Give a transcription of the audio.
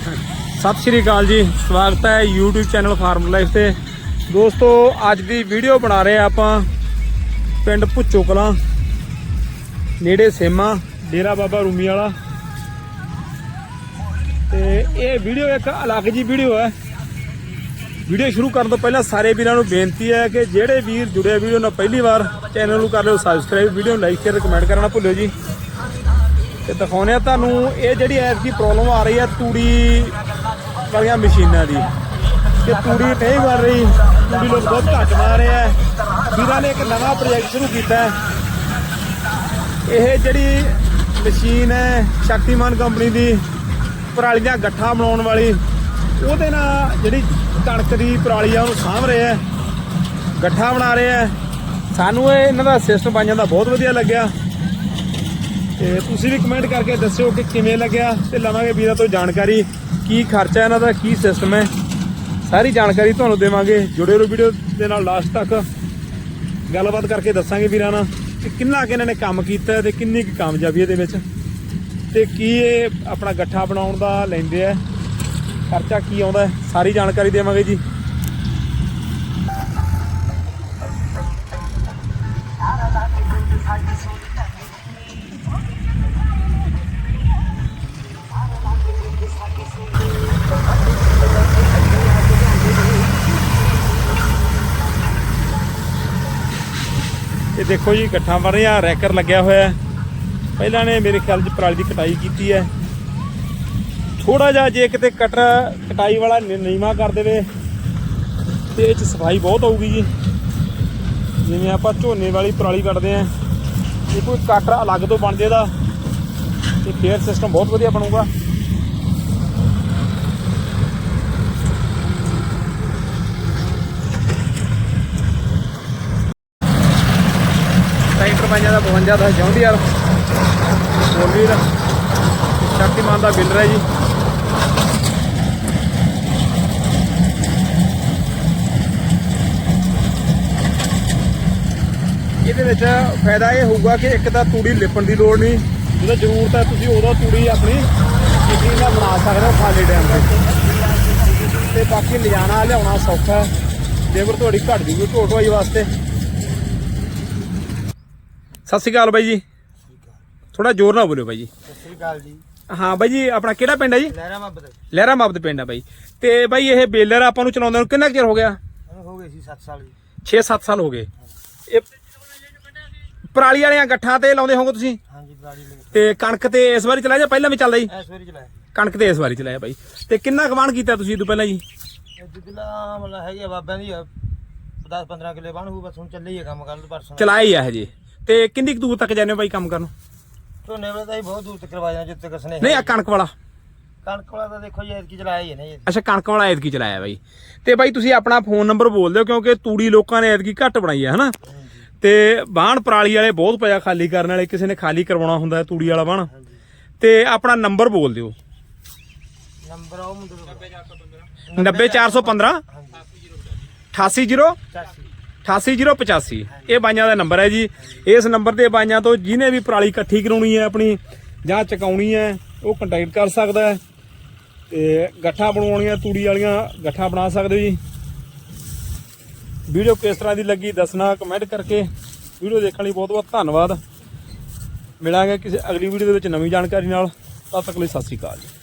ਸਤਿ ਸ਼੍ਰੀ ਅਕਾਲ ਜੀ। ਸਵਾਗਤ ਹੈ YouTube ਚੈਨਲ ਫਾਰਮ ਲਾਈਫ ਤੇ। ਦੋਸਤੋ, ਅੱਜ ਦੀ ਵੀਡੀਓ ਬਣਾ ਰਹੇ ਆ ਆਪਾਂ ਪਿੰਡ ਭੁੱਚੋ ਕਲਾਂ, ਨੇੜੇ ਸੇਮਾ, ਡੇਰਾ ਬਾਬਾ ਰੂਮੀ ਵਾਲਾ। ਤੇ ਇਹ ਵੀਡੀਓ ਇੱਕ ਅਲੱਗ ਜੀ ਵੀਡੀਓ ਹੈ। ਵੀਡੀਓ ਸ਼ੁਰੂ ਕਰਨ ਤੋਂ ਪਹਿਲਾਂ ਸਾਰੇ ਵੀਰਾਂ ਨੂੰ ਬੇਨਤੀ ਹੈ ਕਿ ਜਿਹੜੇ ਵੀਰ ਜੁੜੇ ਵੀਡੀਓ ਨਾਲ ਪਹਿਲੀ ਵਾਰ, ਚੈਨਲ ਨੂੰ ਕਰ ਲਿਓ ਸਬਸਕ੍ਰਾਈਬ ਵੀਡੀਓ ਨੂੰ ਲਾਈਕ ਸ਼ੇਅਰ ਕਮੈਂਟ ਕਰਨਾ ਭੁੱਲਿਓ ਜੀ। ਤੇ ਦਿਖਾਉਂਦੇ ਆ ਤੁਹਾਨੂੰ, ਇਹ ਜਿਹੜੀ ਐਸ ਦੀ ਪ੍ਰੋਬਲਮ ਆ ਰਹੀ ਹੈ ਤੂੜੀ ਵਾਲੀਆਂ ਮਸ਼ੀਨਾਂ ਦੀ। ਕਿ ਤੂੜੀ ਨਹੀਂ ਬਣ ਰਹੀ, ਤੂੜੀ ਲੋਕ ਬਹੁਤ ਘੱਟ ਮਾਰ ਰਹੇ ਆ। ਵੀਰਾਂ ਨੇ ਇੱਕ ਨਵਾਂ ਪ੍ਰੋਜੈਕਟ ਸ਼ੁਰੂ ਕੀਤਾ ਹੈ। ਇਹ ਜਿਹੜੀ ਮਸ਼ੀਨ ਹੈ, ਸ਼ਕਤੀਮਾਨ ਕੰਪਨੀ ਦੀ, ਪਰਾਲੀਆਂ ਗੱਠਾ ਬਣਾਉਣ ਵਾਲੀ, ਉਹਦੇ ਨਾਲ ਜਿਹੜੀ ਕਣਕ ਦੀ ਪਰਾਲੀ ਆ, ਉਹਨੂੰ ਸਾਂਭ ਰਹੇ ਆ। ਗੱਠਾ ਬਣਾ ਰਹੇ ਆ। ਸਾਨੂੰ ਇਹ ਇਹਨਾਂ ਦਾ ਸਿਸਟਮ ਬਣ ਜਾਂਦਾ ਬਹੁਤ ਵਧੀਆ ਲੱਗਿਆ। ਤੇ ਤੁਸੀਂ ਵੀ ਕਮੈਂਟ ਕਰਕੇ ਦੱਸਿਓ ਕਿ ਕਿਵੇਂ ਲੱਗਿਆ ਤੇ ਲਵਾਂਗੇ ਵੀਰਾਂ ਤੋਂ ਜਾਣਕਾਰੀ। ਕੀ ਖਰਚਾ ਇਹਨਾਂ ਦਾ, ਕੀ ਸਿਸਟਮ ਹੈ? ਸਾਰੀ ਜਾਣਕਾਰੀ ਤੁਹਾਨੂੰ ਦੇਵਾਂਗੇ। ਜੁੜੇ ਰਹੋ ਵੀਡੀਓ ਦੇ ਨਾਲ ਲਾਸਟ ਤੱਕ। ਗੱਲਬਾਤ ਕਰਕੇ ਦੱਸਾਂਗੇ ਵੀਰਾਂ ਨਾਲ ਕਿ ਕਿੰਨਾ ਕਿ ਇਹਨਾਂ ਨੇ ਕੰਮ ਕੀਤਾ ਹੈ ਤੇ ਕਿੰਨੀ ਕੁ ਕਾਮਯਾਬੀ ਇਹਦੇ ਵਿੱਚ। ਤੇ ਕੀ ਇਹ ਆਪਣਾ ਗੱਠਾ ਬਣਾਉਣ ਦਾ ਲੈਂਦੇ ਆ। ਖਰਚਾ ਕੀ ਆਉਂਦਾ ਸਾਰੀ ਜਾਣਕਾਰੀ ਦੇਵਾਂਗੇ ਜੀ। ਇਹ ਦੇਖੋ ਜੀ ਗੱਠਾਂ ਬਣ ਰਹੀਆਂ ਰੈਕਰ ਲੱਗਿਆ ਹੋਇਆ ਹੈ। ਪਹਿਲਾਂ ਨੇ ਮੇਰੇ ਖਿਆਲ 'ਚ ਪਰਾਲੀ ਦੀ ਕਟਾਈ ਕੀਤੀ ਹੈ। ਥੋੜਾ ਜਿਹਾ ਜੇ ਕਿਤੇ ਕਟਰ ਕਟਾਈ ਵਾਲਾ ਨੀ- ਨੀਵਾਂ ਕਰ ਦੇਵੇ, ਤੇ ਇਹ 'ਚ ਸਫ਼ਾਈ ਬਹੁਤ ਆਊਗੀ ਜੀ। ਜਿਵੇਂ ਆਪਾਂ ਝੋਨੇ ਵਾਲੀ ਪਰਾਲੀ ਕੱਢਦੇ ਆਂ ਜੇ ਕੋਈ ਕਟਰ ਅਲੱਗ ਤੋਂ ਬਣ ਜੇ ਦਾ ਤੇ ਫੇਅਰ ਸਿਸਟਮ ਬਹੁਤ ਵਧੀਆ ਬਣੂਗਾ। ਟਰੈਕਟਰ ਪੰਜਾਂ ਦਾ 52 ਦਾ ਜੌਂਡੀ ਯਾਰ ਬੋਲੀ ਸ਼ਕਤੀਮਾਨ ਦਾ ਬਿਲਰ ਹੈ ਜੀ। ਇਹਦੇ ਵਿੱਚ ਫਾਇਦਾ ਇਹ ਹੋਊਗਾ ਕਿ ਇੱਕ ਤਾਂ ਤੂੜੀ ਲਿਪਣ ਦੀ ਲੋੜ ਨਹੀਂ, ਜਦੋਂ ਜ਼ਰੂਰਤ ਹੈ ਤੁਸੀਂ ਉਦੋਂ ਤੂੜੀ ਆਪਣੀ ਮਸ਼ੀਨ ਨਾਲ ਬਣਾ ਸਕਦੇ ਹੋ ਖਾਲੀ ਟਾਈਮ ਤੇ। ਤੇ ਬਾਕੀ ਲਿਜਾਣਾ, ਲਿਆਉਣਾ ਸੌਖਾ ਹੈ। ਲੇਬਰ ਤੁਹਾਡੀ ਘੱਟ ਜੂਗੀ ਢੋ ਵਾਸਤੇ। ਸਤਿ ਸ਼੍ਰੀ ਅਕਾਲ ਬਾਈ ਜੀ। ਥੋੜਾ ਜ਼ੋਰ ਨਾਲ ਬੋਲਿਓ ਬਾਈ ਜੀ। ਸਤਿ ਸ੍ਰੀ ਅਕਾਲ ਜੀ। ਹਾਂ ਬਾਈ ਜੀ ਆਪਣਾ ਕਿਹੜਾ ਪਿੰਡ ਹੈ ਜੀ? ਲਹਿਰਾ ਮੁਹੱਬਤ ਲਹਿਰਾ ਮਾਬਦ ਪਿੰਡ ਹੈ ਬਾਈ। ਤੇ ਬਾਈ ਇਹ ਬੇਲਰ ਆਪਾਂ ਨੂੰ ਚਲਾਉਂਦੇ ਨੂੰ ਕਿੰਨਾ ਚਿਰ ਹੋ ਗਿਆ? ਹੋ ਗਏ ਸੀ 7 ਸਾਲ ਜੀ। 6-7 ਸਾਲ ਹੋ ਗਏ। ਇਹ ਪਰਾਲੀ ਵਾਲੀਆਂ ਗੱਠਾਂ ਤੇ ਲਾਉਂਦੇ ਹੋਵੋਗੇ ਤੁਸੀਂ? ਹਾਂਜੀ ਲਈ ਤੇ ਕਣਕ ਤੇ ਇਸ ਵਾਰੀ ਚਲਾਇਆ ਜਾਂ ਪਹਿਲਾਂ ਵੀ ਚੱਲਦਾ ਜੀ? ਐਸ ਵਾਰੀ ਚਲਾਇਆ। ਕਣਕ ਤੇ ਇਸ ਵਾਰੀ ਚਲਾਇਆ ਬਾਈ। ਤੇ ਕਿੰਨਾ ਕਮਾਨ ਕੀਤਾ ਤੁਸੀਂ ਇਹ ਤੋਂ ਪਹਿਲਾਂ ਜੀ? ਜਿੱਦਲਾ ਮਤਲਬ ਹੈਗੀ ਆ ਬਾਬਿਆਂ ਦੀ 10 15 ਕਿਲੇ ਬਣ ਹੋਊ ਬਸ ਹੁਣ ਚੱਲੇ ਹੀ ਆ ਕੰਮ ਕੱਲ ਪਰਸੋਂ ਚਲਾਇਆ ਹੀ ਆ ਹਜੇ ਤੇ ਕਿੰਨੀ ਕੁ ਦੂਰ ਤੱਕ ਜਾਂਦੇ ਹੋ ਬਾਈ ਕੰਮ ਕਰਨ? ਝੋਨੇ ਵਾਲਾ ਤਾਂ ਹੀ ਬਹੁਤ ਦੂਰ ਤੱਕ ਕਰਵਾ ਜਾਣਾ ਜਿੱਥੇ ਕਸਨੇ ਨਹੀਂ ਆ ਕਣਕ ਵਾਲਾ। ਕਣਕ ਵਾਲਾ ਤਾਂ ਦੇਖੋ ਜੀ ਐਤਕੀ ਚਲਾਇਆ ਹੀ ਹੈ ਨਾ ਜੀ। ਅੱਛਾ ਕਣਕ ਵਾਲਾ ਐਤਕੀ ਚਲਾਇਆ ਬਾਈ। ਤੇ ਬਾਈ ਤੁਸੀਂ ਆਪਣਾ ਫੋਨ ਨੰਬਰ ਬੋਲ ਦਿਓ ਕਿਉਂਕਿ ਤੂੜੀ ਲੋਕਾਂ ਨੇ ਐਤਕੀ ਘੱਟ ਬਣਾਈ ਹੈ ਹਨਾ? ਤੇ ਬਾਣ ਪਰਾਲੀ ਵਾਲੇ ਬਹੁਤ ਪਿਆ ਖਾਲੀ ਕਰਨ ਵਾਲੇ ਕਿਸੇ ਨੇ ਖਾਲੀ ਕਰਵਾਉਣਾ ਹੁੰਦਾ ਹੈ ਤੂੜੀ ਵਾਲਾ ਬਾਣ ਤੇ ਆਪਣਾ ਨੰਬਰ ਬੋਲ ਦਿਓ। ਨੰਬਰ ਆਉ ਮੁੰਡੇ ਦਾ। 90415 ਹਾਂਜੀ। 880 84 88085 ਇਹ ਬਾਈਆਂ ਦਾ ਨੰਬਰ ਹੈ ਜੀ। ਇਸ ਨੰਬਰ ਤੇ ਬਾਈਆਂ ਤੋਂ ਜਿਹਨੇ ਵੀ ਪਰਾਲੀ ਇਕੱਠੀ ਕਰਾਉਣੀ ਹੈ ਆਪਣੀ ਜਾਂ ਚਕਾਉਣੀ ਹੈ, ਉਹ ਕੰਟੈਕਟ ਕਰ ਸਕਦਾ ਹੈ। ਤੇ ਗੱਠਾਂ ਬਣਾਉਣੀਆਂ ਤੂੜੀ ਵਾਲੀਆਂ ਗੱਠਾਂ ਬਣਾ ਸਕਦੇ ਜੀ। ਵੀਡੀਓ ਕਿਸ ਤਰ੍ਹਾਂ ਦੀ ਲੱਗੀ ਦੱਸਣਾ ਕਮੈਂਟ ਕਰਕੇ। ਵੀਡੀਓ ਦੇਖਣ ਲਈ ਬਹੁਤ ਬਹੁਤ ਧੰਨਵਾਦ। ਮਿਲਾਂਗੇ ਕਿਸੇ ਅਗਲੀ ਵੀਡੀਓ ਦੇ ਵਿੱਚ ਨਵੀਂ ਜਾਣਕਾਰੀ ਨਾਲ। ਤਦ ਤੱਕ ਲਈ ਸਤਿ ਸ਼੍ਰੀ ਅਕਾਲ ਜੀ।